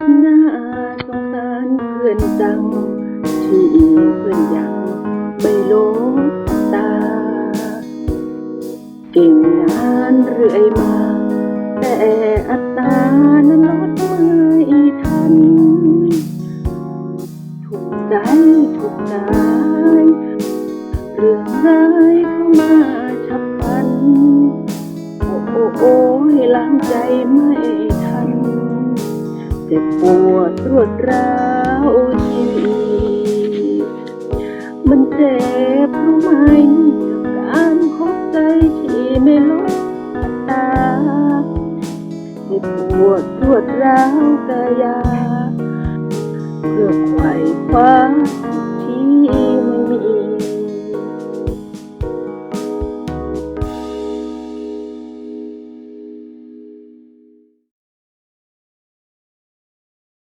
น่าสงสารเพื่อนจัง ที่เพื่อนยังไม่ลดตา เก่งงานเรื่อยมา แต่อัตรานั้นลดไม่ทัน ถูกใจถูกใจเรื่องร้ายเข้ามาฉับพลัน โอ้โอ้โอ้ยล้างใจไม่ จ็บปวดรวดร้าวชีวิตมันเจ็บรู้ไหมการคบใจที่ไม่ลดตาเจ็บปวดรวดร้าวกายา